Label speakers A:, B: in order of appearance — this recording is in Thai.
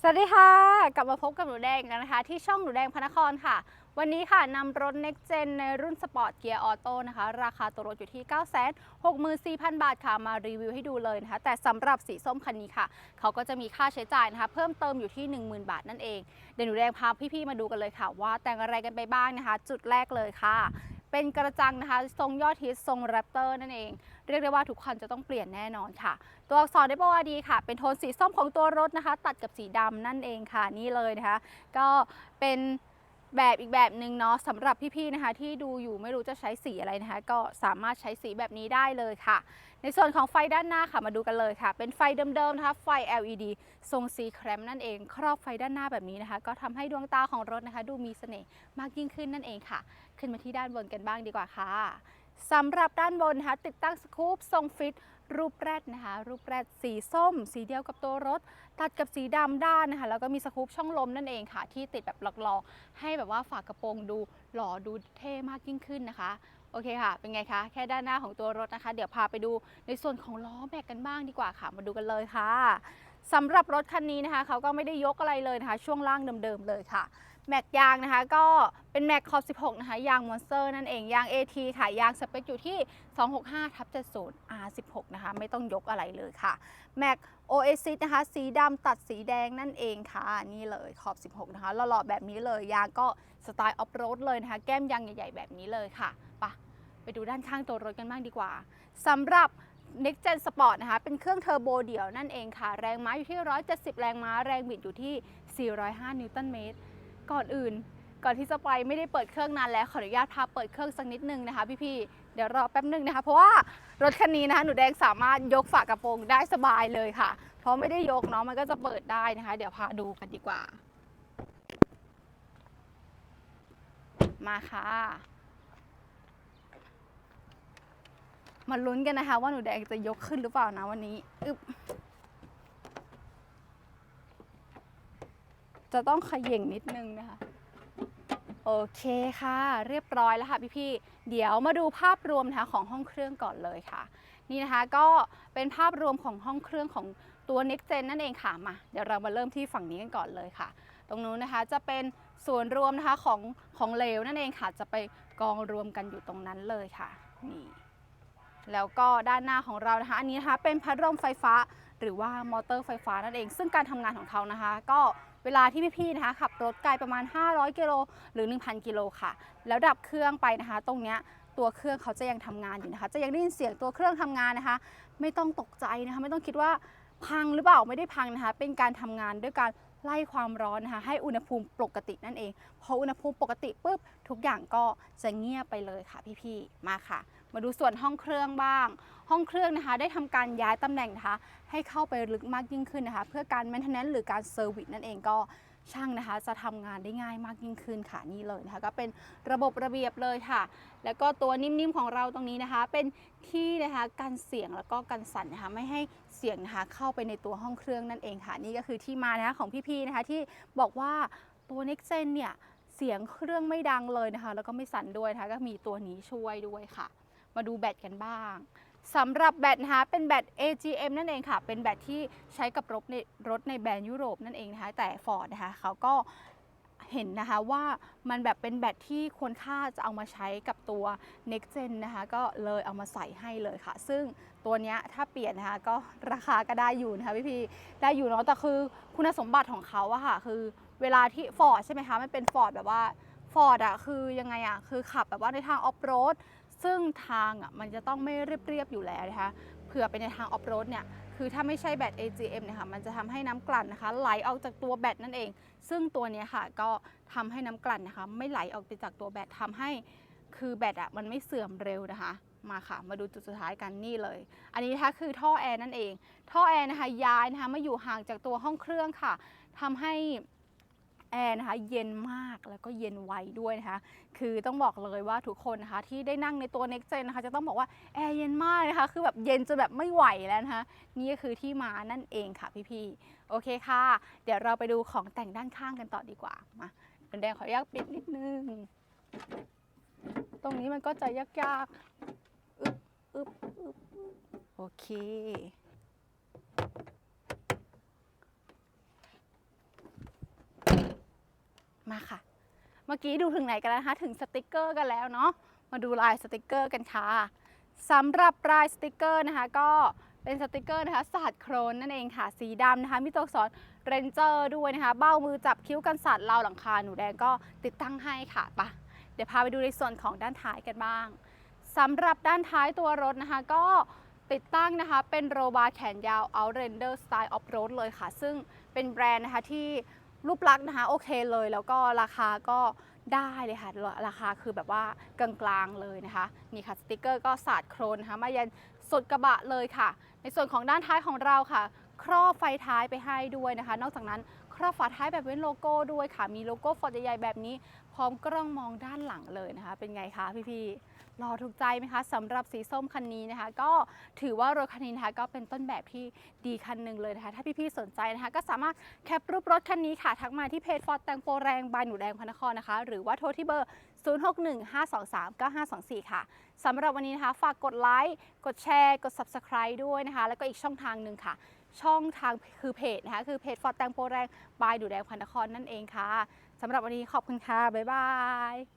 A: สวัสดีค่ะ กลับมาพบกับหนูแดงกันนะคะ ที่ช่องหนูแดงพนครค่ะ วันนี้ค่ะนำรถ Next Gen ในรุ่นสปอร์ตเกียร์ออโต้นะคะ ราคาตัวรถอยู่ที่ 964,000 บาทค่ะ มารีวิวให้ดูเลยนะคะ แต่สำหรับสีส้มคันนี้ค่ะ เขาก็จะมีค่าใช้จ่ายนะคะ เพิ่มเติมอยู่ที่ 10,000 บาทนั่นเอง เดี๋ยวหนูแดงพาพี่ๆมาดูกันเลยค่ะ ว่าแต่งอะไรกันไปบ้างนะคะ จุดแรกเลยค่ะ เป็นกระจังนะคะ ทรงยอดฮิตทรงแรปเตอร์นั่นเอง เรียกได้ว่าทุกคันจะต้องเปลี่ยนแน่นอนค่ะ ตัวอักษรได้บอกว่าดีค่ะ เป็นโทนสีส้มของตัวรถนะคะ ตัดกับสีดำนั่นเองค่ะนี่เลยนะคะ ก็เป็น แบบอีกแบบหนึ่งเนาะสำหรับพี่ๆนะคะ ที่ดูอยู่ไม่รู้จะใช้สีอะไรนะคะ ก็สามารถใช้สีแบบนี้ได้เลยค่ะ ในส่วนของไฟด้านหน้าค่ะมาดูกันเลยค่ะ เป็นไฟเดิมๆนะคะไฟ LED ทรงสีแครมนั่นเอง ครอบไฟด้านหน้าแบบนี้นะคะ ก็ทำให้ดวงตาของรถนะคะ ดูมีเสน่ห์มากยิ่งขึ้นนั่นเองค่ะ ขึ้นมาที่ด้านบนกันบ้างดีกว่าค่ะสำหรับด้านบนนะคะติดตั้งสกู๊ปทรงฟิต รูปแรดนะคะ รูปแรดสีส้ม สีเดียวกับตัวรถ ตัดกับสีดำด้านนะคะ แล้วก็มีสกู๊ปช่องลมนั่นเองค่ะ ที่ติดแบบหลอกๆ ให้แบบว่าฝากระโปรงดูหล่อดูเท่มากยิ่งขึ้นนะคะ โอเคค่ะ เป็นไงคะ แค่ด้านหน้าของตัวรถนะคะ เดี๋ยวพาไปดูในส่วนของล้อแม็กกันบ้างดีกว่าค่ะ มาดูกันเลยค่ะ สำหรับรถคันนี้นะคะเขาก็ไม่ได้ยกอะไรเลยนะคะ ช่วงล่างเดิมๆเลยค่ะ แม็กยางนะคะก็เป็นแม็กขอบ 16 นะคะ ยางมอนสเตอร์นั่นเอง ยาง AT ค่ะ ยางสเปคอยู่ที่ 265ทับ70 R16 นะคะ ไม่ต้องยกอะไรเลยค่ะ แม็ก Oasis นะคะ สีดำตัดสีแดงนั่นเองค่ะ นี่เลยขอบ 16 นะคะหล่อๆแบบนี้เลย ยางก็สไตล์ออฟโรดเลยนะคะ แก้มยางใหญ่ๆแบบนี้เลยค่ะ ไปไปดูด้านข้างตัวรถกันบ้างดีกว่าสำหรับ Next Gen Sport นะคะ เป็นเครื่องเทอร์โบเดี่ยวนั่นเองค่ะ แรงม้าอยู่ที่ 170 แรงม้า แรงบิดอยู่ที่ 405 นิวตันเมตร ก่อนอื่น ก่อนที่จะไปไม่ได้เปิดเครื่องนานแล้วขออนุญาตพาเปิดเครื่องสักนิดนึงนะคะพี่ๆ เดี๋ยวรอแป๊บนึงนะคะ เพราะว่ารถคันนี้นะคะ หนูแดงสามารถยกฝากระโปรงได้สบายเลยค่ะ เพราะไม่ได้ยกเนาะ มันก็จะเปิดได้นะคะ เดี๋ยวพาดูกันดีกว่า มาค่ะ มาลุ้นกันนะคะ ว่าหนูแดงจะยกขึ้นหรือเปล่านะวันนี้อึบจะต้องขย่งนิดนึงนะคะ โอเคค่ะ เรียบร้อยแล้วค่ะพี่ๆเดี๋ยวมาดูภาพรวมนะคะของห้องเครื่องก่อนเลยค่ะ นี่นะคะก็เป็นภาพรวมของห้องเครื่องของตัว Next Gen นั่นเองค่ะมาเดี๋ยวเรามาเริ่มที่ฝั่งนี้กันก่อนเลยค่ะ ตรงนู้นนะคะจะเป็นส่วนรวมนะคะของของเหลวนั่นเองค่ะ จะไปกองรวมกันอยู่ตรงนั้นเลยค่ะนี่ แล้วก็ด้านหน้าของเรานะคะ อันนี้นะคะเป็นพัดลมไฟฟ้าหรือว่ามอเตอร์ไฟฟ้านั่นเอง ซึ่งการทำงานของเขานะคะ ก็เวลาที่พี่ๆนะคะขับรถไกลประมาณ 500 กิโลหรือ 1,000 กิโลค่ะ แล้วดับเครื่องไปนะคะ ตรงเนี้ยตัวเครื่องเขาจะยังทำงานอยู่นะคะ จะยังได้ยินเสียงตัวเครื่องทำงานนะคะ ไม่ต้องตกใจนะคะ ไม่ต้องคิดว่าพังหรือเปล่าไม่ได้พังนะคะ เป็นการทำงานด้วยการไล่ความร้อนนะคะให้อุณหภูมิปกตินั่นเอง พออุณหภูมิปกติปุ๊บทุกอย่างก็จะเงียบไปเลยค่ะพี่ๆมาค่ะ มาดูส่วนห้องเครื่องบ้าง ห้องเครื่องนะคะ ได้ทำการย้ายตำแหน่งนะคะ ให้เข้าไปลึกมากยิ่งขึ้นนะคะ เพื่อการ maintenance หรือการเซอร์วิสนั่นเองก็ช่างนะคะ จะทำงานได้ง่ายมากยิ่งขึ้นค่ะนี่เลยนะคะ ก็เป็นระบบระเบียบเลยค่ะ แล้วก็ตัวนิ่มๆของเราตรงนี้นะคะ เป็นที่นะคะกันเสียงแล้วก็กันสั่นนะคะไม่ให้เสียงนะคะเข้าไปในตัวห้องเครื่องนั่นเองค่ะ นี่ก็คือที่มานะคะของพี่ๆนะคะที่บอกว่าตัว Next Gen เนี่ยเสียงเครื่องไม่ดังเลยนะคะ แล้วก็ไม่สั่นด้วยนะคะก็มีตัวนี้ช่วยด้วยค่ะ มาดูแบตกันบ้างสำหรับแบตนะคะเป็นแบต AGM นั่นเองค่ะ เป็นแบตที่ใช้กับรถในรถในแบรนด์ยุโรปนั่นเองนะคะ แต่ Ford นะคะเขาก็เห็นนะคะว่ามันแบบเป็นแบตที่ควรค่าจะเอามาใช้กับตัว Next Gen นะคะ ก็เลยเอามาใส่ให้เลยค่ะ ซึ่งตัวนี้ถ้าเปลี่ยนนะคะก็ราคาก็ได้อยู่นะคะพี่ๆได้อยู่เนาะแต่คือคุณสมบัติของเขาอะค่ะคือเวลาที่ Ford ใช่ไหมคะมันเป็น Ford แบบว่า Ford อะคือยังไงอะคือขับแบบว่าในทางออฟโรด ซึ่งทางอะมันจะต้องไม่เรียบๆอยู่แล้วนะคะเผื่อไปในทางออฟโรดเนี่ยคือถ้าไม่ใช่แบต AGM เนะคะมันจะทำให้น้ำกลั่นนะคะไหลออกจากตัวแบตนั่นเอง ซึ่งตัวนี้ค่ะก็ทำให้น้ำกลั่นนะคะไม่ไหลออกไปจากตัวแบตทำให้คือแบตอะมันไม่เสื่อมเร็วนะคะมาค่ะ มาดูจุดสุดท้ายกันนี่เลย อันนี้นะคะคือท่อแอร์นั่นเอง ท่อแอร์นะคะย้ายนะคะมาอยู่ห่างจากตัวห้องเครื่องค่ะทำให้ แอร์นะคะเย็นมากแล้วก็เย็นไวด้วยนะคะคือต้องบอกเลยว่าทุกคนนะคะที่ได้นั่งในตัว Next Gen นะคะจะต้องบอกว่าแอร์เย็นมากนะคะคือแบบเย็นจนแบบไม่ไหวแล้วนะคะนี่ก็คือที่มานั่นเองค่ะพี่ๆโอเคค่ะ เดี๋ยวเราไปดูของแต่งด้านข้างกันต่อดีกว่ามาเป็นแดงขออนุญาตปิดนิดนึง ตรงนี้มันก็จะยากๆอึบอึบอึบโอเค มาค่ะ เมื่อกี้ดูถึงไหนกันแล้วนะคะถึงสติกเกอร์กันแล้วเนาะมาดูลายสติกเกอร์กันค่ะสำหรับลายสติกเกอร์นะคะก็เป็นสติกเกอร์นะคะสาดโครนนั่นเองค่ะสีดำนะคะมีตัวอักษรเรนเจอร์ด้วยนะคะ เบ้ามือจับคิ้วกันสัตว์ราวหลังคาหนูแดงก็ติดตั้งให้ค่ะไปะเดี๋ยวพาไปดูในส่วนของด้านท้ายกันบ้างสำหรับด้านท้ายตัวรถนะคะ ก็ติดตั้งนะคะเป็นโรบาร์แขนยาว Outrender Style Off Road เลยค่ะ ซึ่งเป็นแบรนด์นะคะที่ รูปลักษณ์นะคะโอเคเลยแล้วก็ราคาก็ได้เลยค่ะ ราคาคือแบบว่ากลางๆเลยนะคะ นี่ค่ะสติกเกอร์ก็สาดโครนนะคะมายันสุดกระบะเลยค่ะ ในส่วนของด้านท้ายของเราค่ะ ครอบไฟท้ายไปให้ด้วยนะคะ นอกจากนั้น ครอบฝาท้ายแบบเป็นโลโก้ด้วยค่ะ มีโลโก้ฟอร์ดใหญ่ๆแบบนี้ พร้อมกล้องมองด้านหลังเลยนะคะ เป็นไงคะพี่ๆรอถูกใจไหมคะสำหรับสีส้มคันนี้นะคะ ก็ถือว่ารถคันนี้นะคะก็เป็นต้นแบบที่ดีคันหนึ่งเลยนะคะ ถ้าพี่ๆสนใจนะคะ ก็สามารถแคปรูปรถคันนี้ค่ะ ทักมาที่เพจฟอร์ดแตงโปแรงบายหนูแดงพนครนะคะ หรือว่าโทรที่เบอร์ 0615239524 ค่ะสำหรับวันนี้นะคะ ฝากกดไลค์กดแชร์ กด Subscribe ด้วยนะคะ แล้วก็อีกช่องทางหนึ่งค่ะ ช่องทางคือเพจนะคะคือเพจฟอร์ดแตงโปแรงบายดูแดงพระนครนั่นเองค่ะสำหรับวันนี้ขอบคุณค่ะ บ๊ายบาย